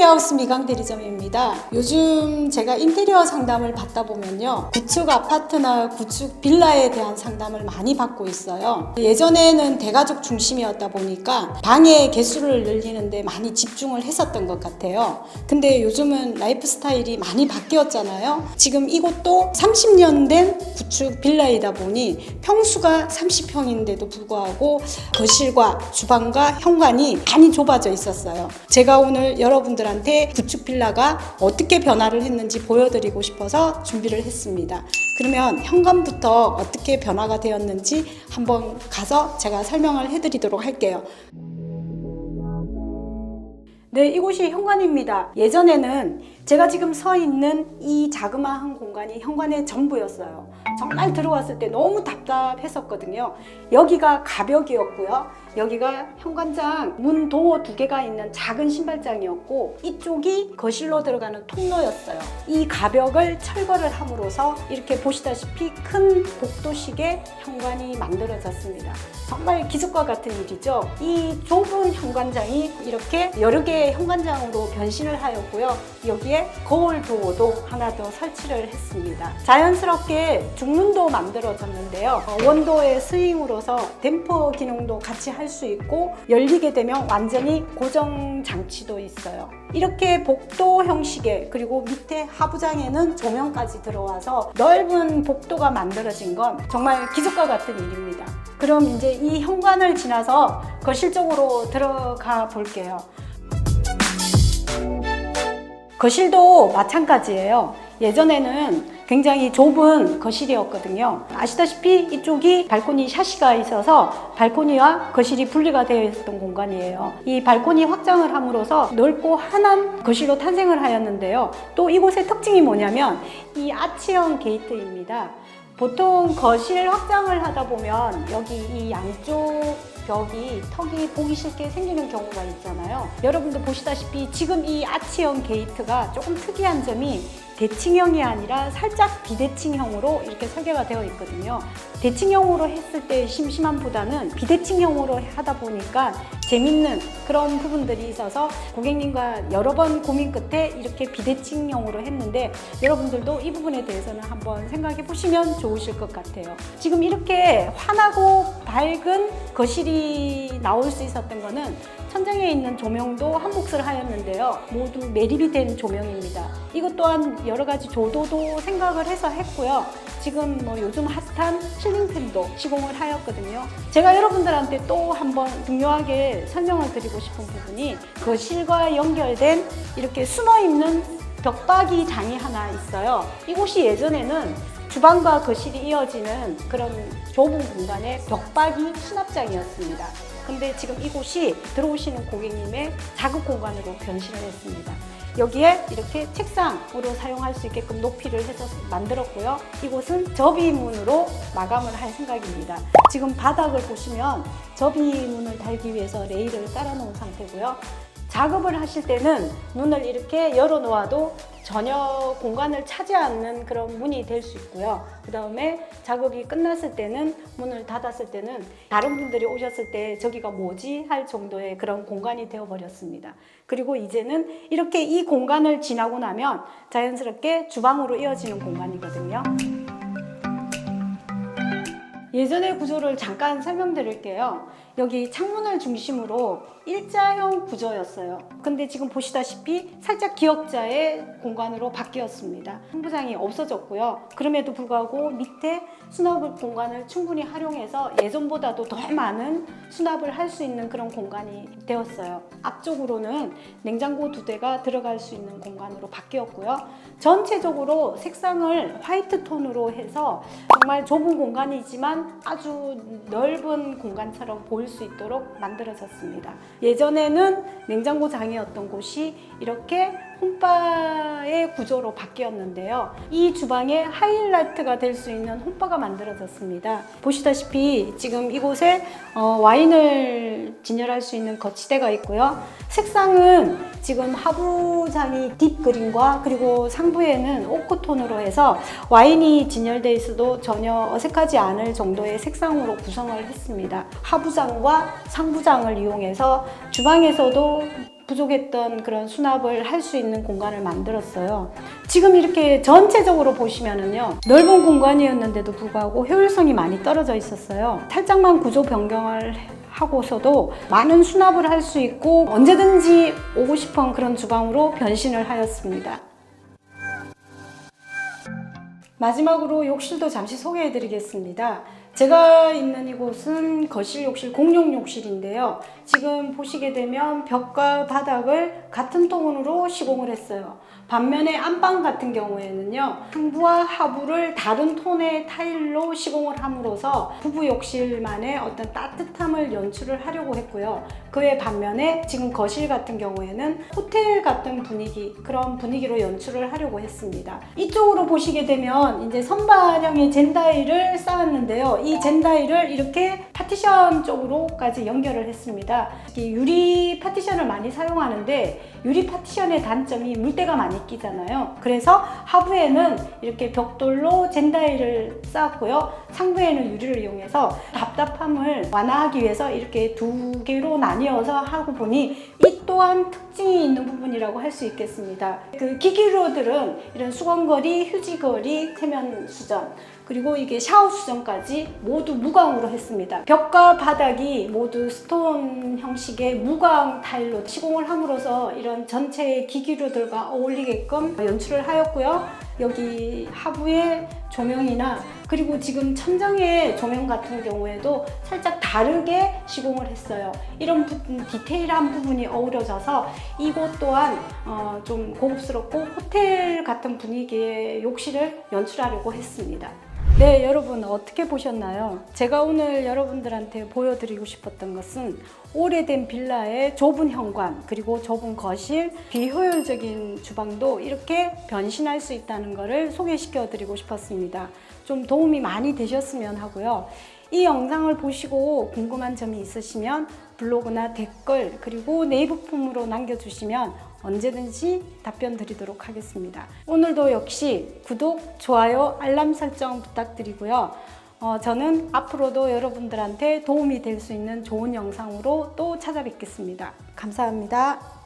타니하우스 미강 대리점입니다. 요즘 제가 인테리어 상담을 받다 보면요. 구축 아파트나 구축 빌라에 대한 상담을 많이 받고 있어요. 예전에는 대가족 중심이었다 보니까 방의 개수를 늘리는데 많이 집중을 했었던 것 같아요. 근데 요즘은 라이프 스타일이 많이 바뀌었잖아요. 지금 이곳도 30년 된 구축 빌라이다 보니 평수가 30평인데도 불구하고 거실과 주방과 현관이 많이 좁아져 있었어요. 제가 오늘 여러분들한테 구축 빌라가 어떻게 변화를 했는지 보여드리고 싶어서 준비를 했습니다. 그러면 현관부터 어떻게 변화가 되었는지 한번 가서 제가 설명을 해드리도록 할게요. 네, 이곳이 현관입니다. 예전에는 제가 지금 서 있는 이 자그마한 공간이 현관의 전부였어요. 정말 들어왔을 때 너무 답답했었거든요. 여기가 가벽이었고요. 여기가 현관장 문 도어 두 개가 있는 작은 신발장이었고 이쪽이 거실로 들어가는 통로였어요. 이 가벽을 철거를 함으로써 이렇게 보시다시피 큰 복도식의 현관이 만들어졌습니다. 정말 기적과 같은 일이죠. 이 좁은 현관장이 이렇게 여러 개의 현관장으로 변신을 하였고요. 여기에 거울 도어도 하나 더 설치를 했습니다. 자연스럽게 중문도 만들어졌는데요. 어, 원도의 스윙으로서 댐퍼 기능도 같이 할 수 있고 열리게 되면 완전히 고정 장치도 있어요. 이렇게 복도 형식의 그리고 밑에 하부장에는 조명까지 들어와서 넓은 복도가 만들어진 건 정말 기적과 같은 일입니다. 그럼 이제 이 현관을 지나서 거실 쪽으로 들어가 볼게요. 거실도 마찬가지예요. 예전에는 굉장히 좁은 거실이었거든요. 아시다시피 이쪽이 발코니 샤시가 있어서 발코니와 거실이 분리가 되어 있었던 공간이에요. 이 발코니 확장을 함으로써 넓고 환한 거실로 탄생을 하였는데요. 또 이곳의 특징이 뭐냐면 이 아치형 게이트입니다. 보통 거실 확장을 하다 보면 여기 이 양쪽 벽이 턱이 보기 싫게 생기는 경우가 있잖아요. 여러분도 보시다시피 지금 이 아치형 게이트가 조금 특이한 점이 대칭형이 아니라 살짝 비대칭형으로 이렇게 설계가 되어 있거든요. 대칭형으로 했을 때 심심함보다는 비대칭형으로 하다 보니까 재밌는 그런 부분들이 있어서 고객님과 여러 번 고민 끝에 이렇게 비대칭형으로 했는데 여러분들도 이 부분에 대해서는 한번 생각해 보시면 좋으실 것 같아요. 지금 이렇게 환하고 밝은 거실이 나올 수 있었던 거는 천장에 있는 조명도 한 몫을 하였는데요. 모두 매립이 된 조명입니다. 이것 또한 여러 가지 조도도 생각을 해서 했고요. 지금 뭐 요즘 핫한 실링팬도 시공을 하였거든요. 제가 여러분들한테 또 한번 중요하게 설명을 드리고 싶은 부분이 거실과 연결된 이렇게 숨어 있는 벽박이 장이 하나 있어요. 이곳이 예전에는 주방과 거실이 이어지는 그런 좁은 공간의 벽박이 수납장이었습니다. 근데 지금 이곳이 들어오시는 고객님의 자극 공간으로 변신을 했습니다. 여기에 이렇게 책상으로 사용할 수 있게끔 높이를 해서 만들었고요. 이곳은 접이문으로 마감을 할 생각입니다. 지금 바닥을 보시면 접이문을 달기 위해서 레일을 깔아놓은 상태고요. 작업을 하실 때는 문을 이렇게 열어 놓아도 전혀 공간을 차지 않는 그런 문이 될 수 있고요. 그 다음에 작업이 끝났을 때는 문을 닫았을 때는 다른 분들이 오셨을 때 저기가 뭐지 할 정도의 그런 공간이 되어 버렸습니다. 그리고 이제는 이렇게 이 공간을 지나고 나면 자연스럽게 주방으로 이어지는 공간이거든요. 예전의 구조를 잠깐 설명드릴게요. 여기 창문을 중심으로 일자형 구조였어요. 근데 지금 보시다시피 살짝 기역자의 공간으로 바뀌었습니다. 홍부장이 없어졌고요. 그럼에도 불구하고 밑에 수납 공간을 충분히 활용해서 예전보다도 더 많은 수납을 할 수 있는 그런 공간이 되었어요. 앞쪽으로는 냉장고 두 대가 들어갈 수 있는 공간으로 바뀌었고요. 전체적으로 색상을 화이트 톤으로 해서 정말 좁은 공간이지만 아주 넓은 공간처럼 보일 수 있도록 만들어졌습니다. 예전에는 냉장고장이었던 곳이 이렇게 홈바의 구조로 바뀌었는데요. 이 주방의 하이라이트가 될 수 있는 홈바가 만들어졌습니다. 보시다시피 지금 이곳에 어, 와인을 진열할 수 있는 거치대가 있고요. 색상은 지금 하부장이 딥 그린과 그리고 상부에는 오크톤으로 해서 와인이 진열돼 있어도 전혀 어색하지 않을 정도의 색상으로 구성을 했습니다. 하부장과 상부장을 이용해서 주방에서도 부족했던 그런 수납을 할 수 있는 공간을 만들었어요. 지금 이렇게 전체적으로 보시면은요, 넓은 공간이었는데도 불구하고 효율성이 많이 떨어져 있었어요. 살짝만 구조 변경을 하고서도 많은 수납을 할 수 있고 언제든지 오고 싶은 그런 주방으로 변신을 하였습니다. 마지막으로 욕실도 잠시 소개해 드리겠습니다. 제가 있는 이곳은 거실 욕실 공용 욕실인데요. 지금 보시게 되면 벽과 바닥을 같은 톤으로 시공을 했어요. 반면에 안방 같은 경우에는요. 상부와 하부를 다른 톤의 타일로 시공을 함으로써 부부 욕실만의 어떤 따뜻함을 연출을 하려고 했고요. 그에 반면에 지금 거실 같은 경우에는 호텔 같은 분위기 그런 분위기로 연출을 하려고 했습니다. 이쪽으로 보시게 되면 이제 선반형의 젠다일을 쌓았는데요. 이 젠다일을 이렇게 파티션 쪽으로까지 연결을 했습니다. 이 유리 파티션을 많이 사용하는데 유리 파티션의 단점이 물때가 많이 끼잖아요. 그래서 하부에는 이렇게 벽돌로 젠다일을 쌓았고요. 상부에는 유리를 이용해서 답답함을 완화하기 위해서 이렇게 두 개로 나뉘어서 하고 보니 이 또한 특징이 있는 부분이라고 할 수 있겠습니다. 그 기기로들은 이런 수건거리, 휴지거리, 세면 수전 그리고 이게 샤워 수전까지 모두 무광으로 했습니다. 벽과 바닥이 모두 스톤 형식의 무광 타일로 시공을 함으로써 이런 전체 기기류들과 어울리게끔 연출을 하였고요. 여기 하부에 조명이나 그리고 지금 천장의 조명 같은 경우에도 살짝 다르게 시공을 했어요. 이런 부, 디테일한 부분이 어우러져서 이곳 또한 어, 좀 고급스럽고 호텔 같은 분위기의 욕실을 연출하려고 했습니다. 네, 여러분 어떻게 보셨나요? 제가 오늘 여러분들한테 보여드리고 싶었던 것은 오래된 빌라의 좁은 현관 그리고 좁은 거실 비효율적인 주방도 이렇게 변신할 수 있다는 것을 소개시켜 드리고 싶었습니다. 좀 도움이 많이 되셨으면 하고요. 이 영상을 보시고 궁금한 점이 있으시면 블로그나 댓글 그리고 네이버 폼으로 남겨주시면 언제든지 답변 드리도록 하겠습니다. 오늘도 역시 구독, 좋아요, 알람 설정 부탁드리고요. 어, 저는 앞으로도 여러분들한테 도움이 될 수 있는 좋은 영상으로 또 찾아뵙겠습니다. 감사합니다.